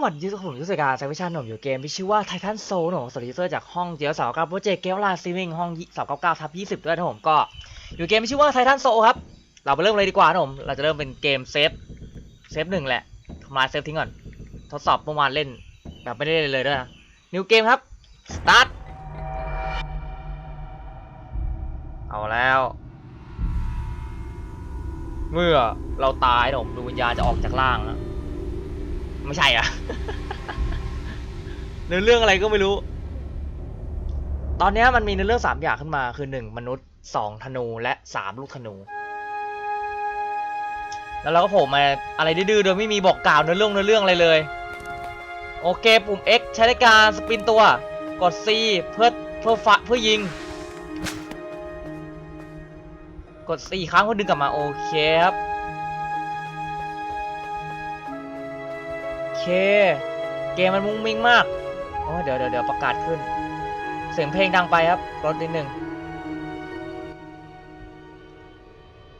สวัสดีทุกคนผู้สื่อการไซวิชันหนุ่มอยู่เกมที่ชื่อว่าไททันโซหนุ่มสวัสดีเซอร์จากห้องเจียวสาวกับโปรเจกต์เกลลาซีวิงห้องสาวเก้าเก้าทับยี่สิบด้วยนะผมก็อยู่เกมที่ชื่อว่าไททันโซครับ เราไปเริ่มเลยดีกว่านะผมเราจะเริ่มเป็นเกมเซฟเซฟหนึ่งแหละทำลายเซฟทิ้งก่อน ทดสอบเมื่อวานเล่นแบบไม่ได้เล่นเลยด้วยนะนิวเกมครับสตาร์ทเอาแล้ว เมื่อเราตายนะผมดวงวิญญาณจะออกจากร่างแล้ว ไม่ใช่อะเนื้อเรื่องอะไรก็ไม่รู้ ตอนนี้มันมีเนื้อเรื่องสามอย่างขึ้นมาคือหนึ่งมนุษย์สองธนูและสามลูกธนู แล้วเราก็โผล่มาอะไรดื้อๆโดยไม่มีบอกกล่าวเนื้อเรื่องเนื้อเรื่องอะไรเลย โอเคปุ่ม X ใช้ในการสปินตัว กด C เพื่อเพื่อฟะเพื่อยิง กด C ครั้งเพื่อดึงกลับมาโอเคครับ เค เกมมันมุ้งมิ้งมากโอ้เดี๋ยวเดี๋ยวประกาศขึ้น เสียงเพลงดังไปครับลดนิดหนึ่ง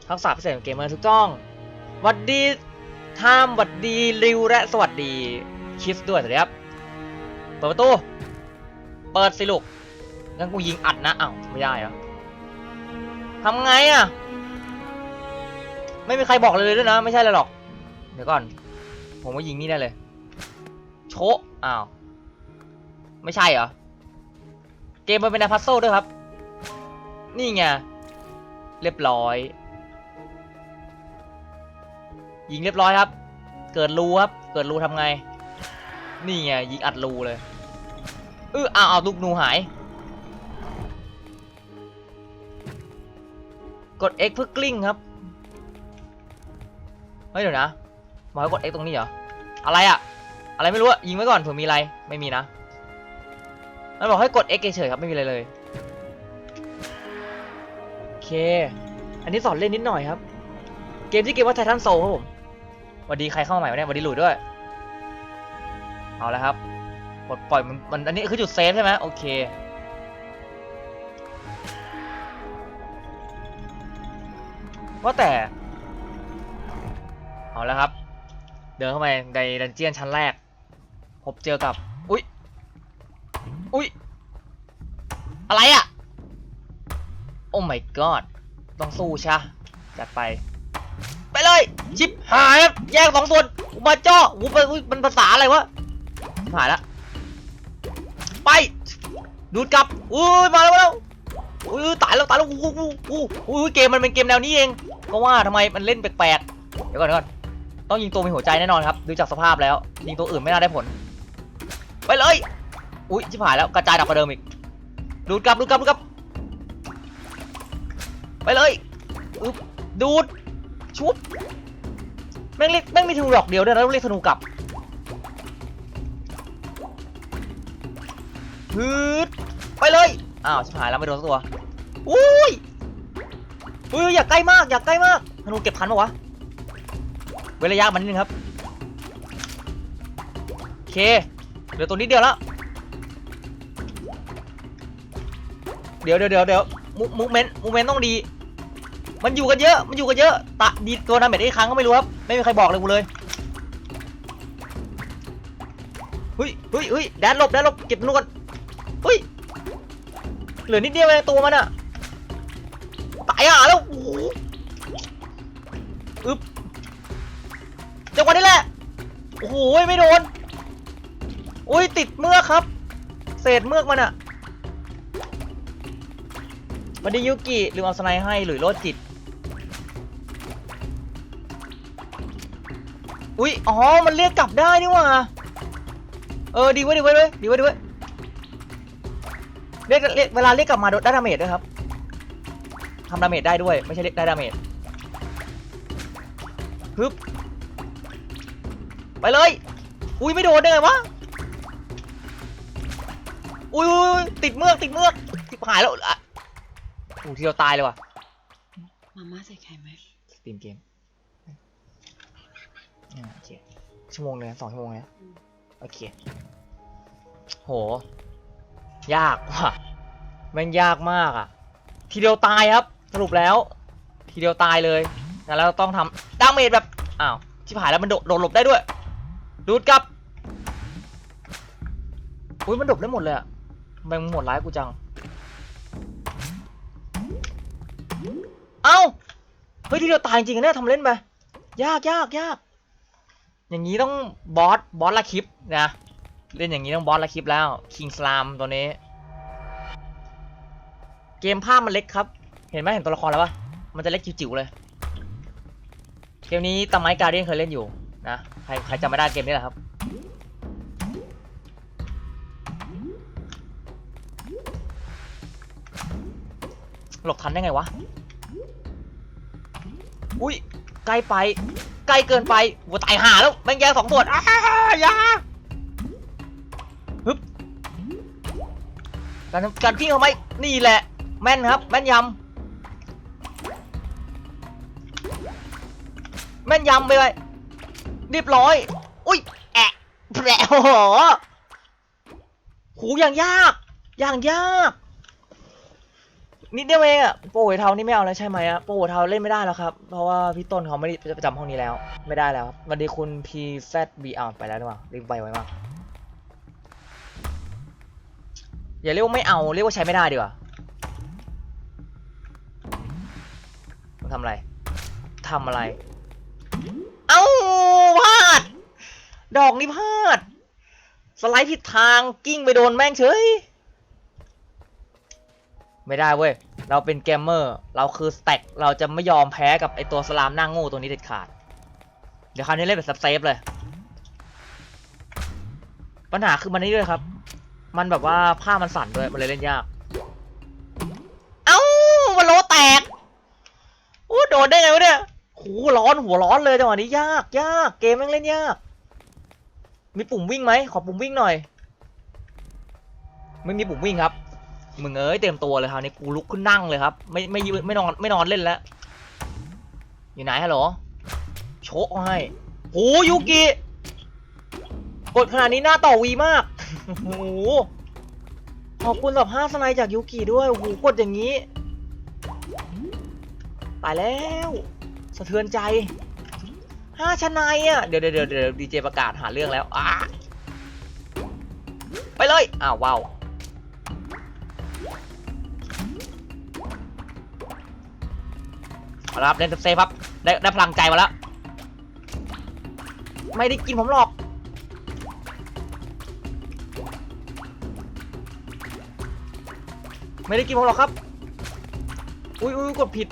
ทักษะพิเศษของเกมมันถูกต้องหวัดดีท่ามหวัดดีริวและสวัสดีคิสด้วยสวัสดีครับเปิดประตู เปิดสิลูกงั้นกูยิงอัดนะอ้าวไม่ได้เหรอทำไงอะ ไม่มีใครบอกเลยเลยด้วยนะ ไม่ใช่เลยหรอก เดี๋ยวก่อน ผมว่ายิงนี่ได้เลย โชะอ้าว ไม่ใช่เหรอ เกมมันเป็นแนวพัซโซลด้วยครับ นี่ไง เรียบร้อย ยิงเรียบร้อยครับ เกิดรูครับ เกิดรูทำไง นี่ไง ยิงอัดรูเลยเอออ้าวลูกหนูหาย กด X เพื่อกลิ้งครับ เฮ้ยเดี๋ยวนะหมายกด X ตรงนี้เหรอ อะไรอะ อะไรไม่รู้อะยิงไว้ก่อนเผื่อมีอะไรไม่มีนะมันบอกให้กด X เฉยๆครับไม่มีอะไรเลยโอเค อันนี้สอนเล่นนิดหน่อยครับ เกมที่เกมว่าไททันโซครับผมสวัสดีใครเข้ามาใหม่วะเนี่ยสวัสดีหลุยด้วย เอาแล้วครับปลดปล่อยมันมันอันนี้คือจุดเซฟใช่ไหมโอเคว่าแต่ เอาแล้วครับ เดินเข้าไปในดันเจียนชั้นแรก บเจอกับ อุ๊ยอุ๊ยอะไรอะโอ้ my god ต้องสู้ชะ จัดไป ไปเลย ชิปหายครับ แยกสองส่วนอุบาจ้ออุบอุ๊ยมันภาษาอะไรวะ หายละไป ดูดกลับ อุ้ย มาแล้วมาแล้วอุ้ยตายแล้วตายแล้วอู้อู้อู้อู้เกมมันเป็นเกมแนวนี้เอง ก็ว่าทำไมมันเล่นแปลกๆ เดี๋ยวก่อนเดี๋ยวก่อนต้องยิงตัวมีหัวใจแน่นอนครับ ดูจากสภาพแล้ว ยิงตัวอื่นไม่น่าได้ผล ไปเลย อุ้ยชิบหายแล้วกระจายดับกว่าเดิมอีกดูดกลับดูดกลับดูดกลับ ไปเลยอึ๊บดูดชุบแม่งเรียกแม่งมีธนูดอกเดียวด้วยนะต้องเรียกธนูกลับฮึดไปเลยอ้าวชิบหายแล้วไม่โดนสักตัวอุ้ยอุ้ยอยากใกล้มากอยากใกล้มากธนูเก็บทันปะวะเว้นระยะมันนิดนึงครับโอเค เหลือตัวนี้เดียวแล้ว เดี๋ยวเดี๋ยวเดี๋ยวเดี๋ยวมูมูเมนต์มูเมนต์ต้องดี มันอยู่กันเยอะ มันอยู่กันเยอะ ตะดีตัวนาเมดอีกครั้งก็ไม่รู้ครับ ไม่มีใครบอกเลยกูเลยเฮ้ยเฮ้ยเฮ้ยแดนหลบแดนหลบเก็บลูกก่อนเฮ้ย เหลือนิดเดียวเองตัวมันอะตายอะแล้วโอ้โหอึ๊บจังหวะนี้แหละ โอ้โหไม่โดน อุ้ยติดเมือกครับ เศษเมือกมันอะวันนี้ยุกิลืมเอาสไนให้หรือโลดจิต อุ้ยอ๋อ มันเรียกกลับได้นี่ว่าเออ ดีไว้ยดีไว้ยเว้ยดีไว้ยดีไว้ยเรียกเรียกเวลาเรียกกลับมาได้ดาเมจด้วยครับทำดาเมจได้ด้วย ไม่ใช่เรียกได้ดาเมจฮึบไปเลย อุ้ยไม่โดนได้ไงวะ อุ้ยอุ้ยอุ้ยติดเมือกติดเมือกทิบหายแล้วอะอู้ทีเราตายเลยว่ะมาม่าใส่ไข่ไหมสตรีมเกมอ่าโอเคชั่วโมงเลยสองชั่วโมงเลยนะโอเค โห ยากว่ะแม่งยากมากอะ ทีเดียวตายครับ สรุปแล้ว ทีเดียวตายเลยงั้นแล้วต้องทำดาเมจแบบ อ้าวชิบหายแล้วมันโดดโดดหลบได้ด้วย ดูดกลับ อุ้ยมันดบได้หมดเลยอะ ทำไมมึงโหดร้ายกูจัง เอ้า เฮ้ยที่เราตายจริงๆอะเนี่ยทำเล่นไป ยากยากยาก อย่างนี้ต้องบอสบอสละคลิปนะ เล่นอย่างนี้ต้องบอสละคลิปแล้ว คิงสลามตัวนี้ เกมภาพมันเล็กครับ เห็นไหมเห็นตัวละครแล้วปะมันจะเล็กจิ๋วๆเลย เกมนี้ตาไมการเดียนเคยเล่นอยู่นะ ใครใครจำไม่ได้เกมนี้แหละครับ หลบทันได้ไงวะ อุ้ยใกล้ไป ใกล้เกินไปวัวตายห่าแล้วแม่งแยงสองตัวอ้าอย่าฮึบการการพิ้งเขาไหมนี่แหละ แม่นครับ แม่นยำแม่นยำไปเลยเรียบร้อย อุ้ยแอะแผลโอ้โหหูอย่างยาก อย่างยาก นิดเดียวเองอะโปรหัวเทานี่ไม่เอาแล้วใช่ไหมอะโปรหัวเทาเล่นไม่ได้แล้วครับ เพราะว่าพี่ต้นเขาไม่ได้ประจำห้องนี้แล้ว ไม่ได้แล้วสวัสดีคุณ PZB เอาไปแล้วดีกว่ารีบไปไว้มากอย่าเรียกว่าไม่เอาเรียกว่าใช้ไม่ได้ดีกว่ามันทำอะไรทำอะไร เอ้าพลาด ดอกนี้พลาด สไลด์ผิดทางกิ้งไปโดนแม่งเฉย ไม่ได้เว้ย เราเป็นเกมเมอร์ เราคือสแต็ก เราจะไม่ยอมแพ้กับไอตัวสลามหน้าโง่ตัวนี้เด็ดขาด เดี๋ยวคราวนี้เล่นแบบเซฟเลย ปัญหาคือมันนี่ด้วยครับ มันแบบว่าผ้ามันสั่นด้วย มันเลยเล่นยาก เอ้ามันโลแตกโอ้โดนได้ไงวะเนี่ยหูร้อนหัวร้อนเลยจังหวะนี้ยากยากเกมแม่งเล่นยาก มีปุ่มวิ่งไหมขอปุ่มวิ่งหน่อย ไม่มีปุ่มวิ่งครับ มึงเอ้ยเต็มตัวเลยคราวนี้กูลุกขึ้นนั่งเลยครับ ไม่ไม่ยืนไม่นอนไม่นอนเล่นแล้ว อยู่ไหนฮัลโหลโชกให้โหยูกิกดขนาดนี้หน้าต่อวีมากโอ้โหขอบคุณสำหรับห้าสไนจากยูกิด้วยโอ้โหกดอย่างนี้ตายแล้ว สะเทือนใจห้าชนายอะเดี๋ยวเดี๋ยวเดี๋ยวเดี๋ยวดีเจประกาศหาเรื่องแล้วอะไปเลยอ้าวว้าว เอาละครับเล่นเซฟครับได้ได้พลังใจมาแล้ว ไม่ได้กินผมหรอก ไม่ได้กินผมหรอกครับ อุ้ยอุ้ยกดผิด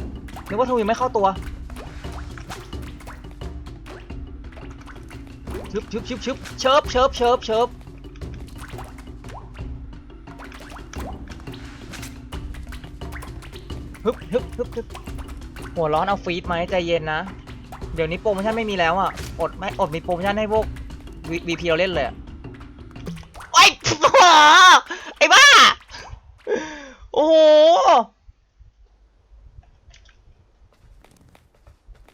นึกว่าทวีไม่เข้าตัวชึบชึบชึบชึบเชิบเชิบเชิบเชิบฮึบฮึบฮึบฮึบ หัวร้อนเอาฟีดไหมใจเย็นนะ เดี๋ยวนี้โปรโมชั่นไม่มีแล้วอะ อดไม่อดมีโปรโมชั่นให้พวกวีพีเราเล่นเลยอะโอ้ยไอ้บ้า โอ้โห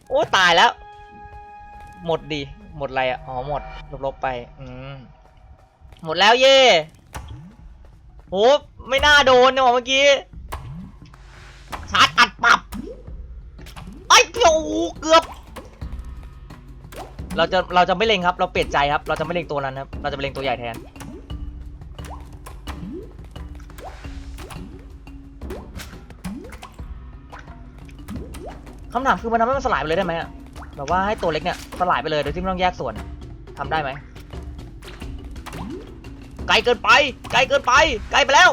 โอ้ตายแล้ว หมดดี หมดอะไรอะ อ๋อหมด ลบๆไป อืม หมดแล้วเย่โห ไม่น่าโดนเนี่ยว่ะเมื่อกี้ ชาร์จอัดปรับไอู้เกือบ เราจะเราจะไม่เล็งครับ เราเปลี่ยนใจครับ เราจะไม่เล็งตัวนั้นครับ เราจะไปเล็งตัวใหญ่แทน คำถามคือมันทำให้มันสลายไปเลยได้ไหมอะแบบว่าให้ตัวเล็กเนี่ยสลายไปเลยโดยที่ไม่ต้องแยกส่วนทำได้ไหม ไกลเกินไป ไกลเกินไป ไกลไปแล้ว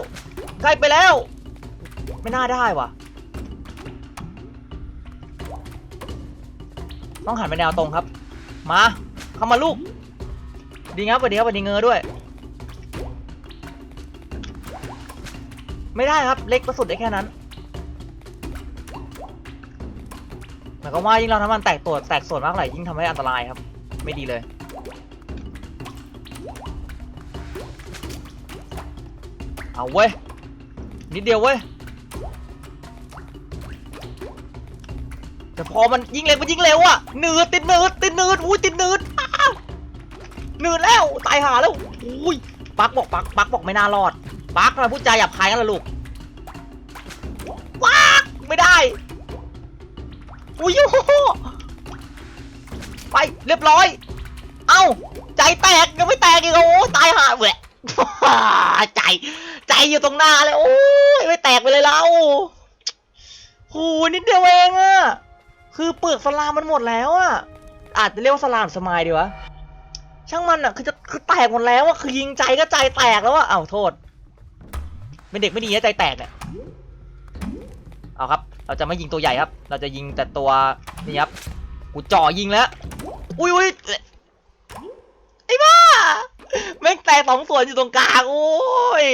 ไกลไปแล้ว ไม่น่าได้ว่ะ ต้องหันไปแนวตรงครับ มาเข้ามาลูก ดีครับสวัสดีครับสวัสดีเงอด้วย ไม่ได้ครับเล็กประสุดได้แค่นั้นหมายความว่ายิ่งเราทำมันแตกตัวแตกส่วนมากเท่าไหร่ยิ่งทำให้อันตรายครับ ไม่ดีเลยเอาเว้ยนิดเดียวเว้ย แต่พอมันยิงเร็วมันยิงเร็วอะหนืดติดหนืดติดหนืดอุ้ยติดหนืดอ้าวหนืดแล้วตายหาแล้วอุ้ยปักบอกปักปักบอกไม่น่ารอดปักทำไมพูดจาหยาบคายกันล่ะลูกปักไม่ได้อุ้ยโอ้โหไปเรียบร้อย เอ้าใจแตกยังไม่แตกอีกโอ้ตายหาแหวะใจใจอยู่ตรงหน้าเลยโอ้ยไม่แตกไปเลยเราโหนิดเดียวเองอะ คือเปลือกสลามมันหมดแล้วอะอาจจะเรียกว่าสลามสมายดีวะ ช่างมันอะคือจะคือแตกหมดแล้วอะคือยิงใจก็ใจแตกแล้วอะเอ้าโทษ เป็นเด็กไม่ดีนะใจแตกเนี่ยเอาครับ เราจะไม่ยิงตัวใหญ่ครับ เราจะยิงแต่ตัวนี่ครับ กูจ่อยิงแล้ว อุ้ยอุ้ยไอ้บ้า แม่งแตกสองส่วนอยู่ตรงกลาง โอ้ย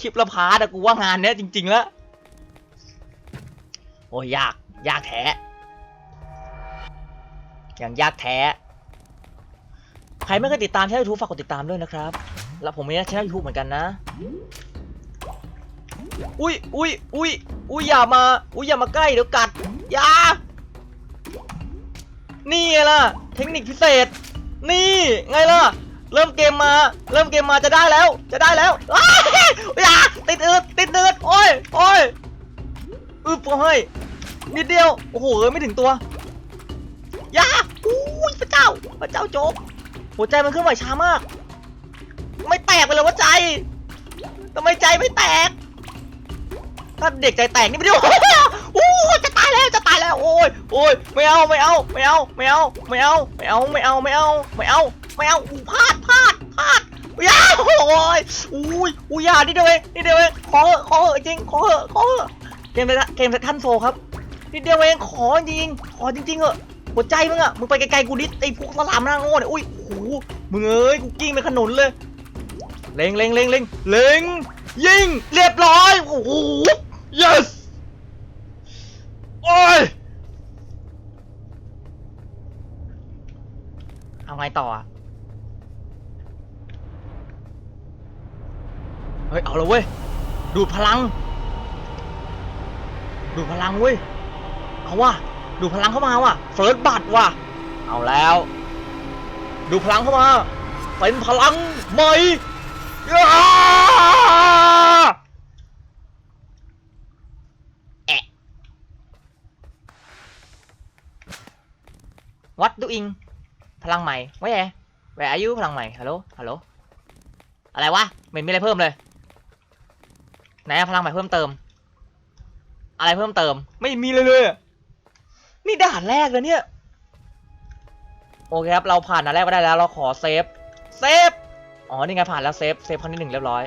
คลิปละพาร์ตอะกูว่างานเนี้ยจริง ๆ แล้ว โอ้ยยาก ยากแท้ อย่างยากแท้ ใครไม่เคยติดตามช่องยูทูบฝากกดติดตามด้วยนะครับ แล้วผมมีช่องยูทูบเหมือนกันนะ อุ้ยอุ้ยอุ้ยอุ้ยอย่ามา อุ้ยอย่ามาใกล้เดี๋ยวกัด อย่า นี่ไงล่ะ เทคนิคพิเศษ นี่ ไงล่ะ เริ่มเกมมา เริ่มเกมมาจะได้แล้ว จะได้แล้วอ้ายอย่าติดอืดติดอืดโอ้ยโอ้ยอึบโอ้ยนิดเดียว โอ้โห ไม่ถึงตัวอย่า อุ้ยพระเจ้า พระเจ้าโจ๊กหัวใจมันเคลื่อนไหวช้ามาก ไม่แตกไปเลยว่าใจทำไมใจไม่แตก ถ้าเด็กใจแตกนี่ไม่ได้โอ้ยจะตายแล้วจะตายแล้วโอ้ยโอ้ยไม่เอาไม่เอาไม่เอาไม่เอาไม่เอาไม่เอาไม่เอาไม่เอาไม่เอาไม่เอาอู้พลาดพลาดพลาดอย่าโอ้ยอุ้ยอุ้ยอย่านี่เดียวเองนี่เดียวเองขอเหอะขอเหอะจริงขอเหอะขอเหอะเกมเกมท่านโซครับนี่เดียวเองขอจริงขอจริงๆเหอะ หัวใจมึงอะมึงไปไกลๆกูดิไอ้พวกสลามหน้าโง่เนี่ยอุ้ยโหมึงเอ้ยกูกิ้งไปขนุนเลยเล็งเล็งเล็งเล็งเล็งยิงเรียบร้อยโอ้โห yes โอ้ยเอาไงต่ออะเฮ้ยเอาละเว้ยดูดพลัง ดูดพลังเว้ยเอาว่ะ ดูพลังเข้ามาว่ะเฟิร์สบัตว่ะ เอาแล้ว ดูพลังเข้ามา เป็นพลังใหม่ย่าแอะ What doing พลังใหม่ไว้แอแวอายุพลังใหม่ ฮัลโหล ฮัลโหล อะไรวะ ไม่มีอะไรเพิ่มเลย ไหนพลังใหม่เพิ่มเติม อะไรเพิ่มเติม ไม่มีเลยเลย นี่ด่านแรกเลยเนี่ย โอเคครับ เราผ่านด่านแรกมาได้แล้ว เราขอเซฟ เซฟ อ๋อ นี่ไงผ่านแล้วเซฟ เซฟครั้งที่หนึ่งเรียบร้อย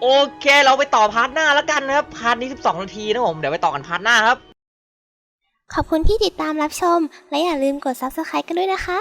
โอเค เราไปต่อพาร์ทหน้าแล้วกันนะครับ พาร์ทนี้ 12 นาทีนะผม เดี๋ยวไปต่อกันพาร์ทหน้าครับ ขอบคุณที่ติดตามรับชม และอย่าลืมกด subscribe กันด้วยนะคะ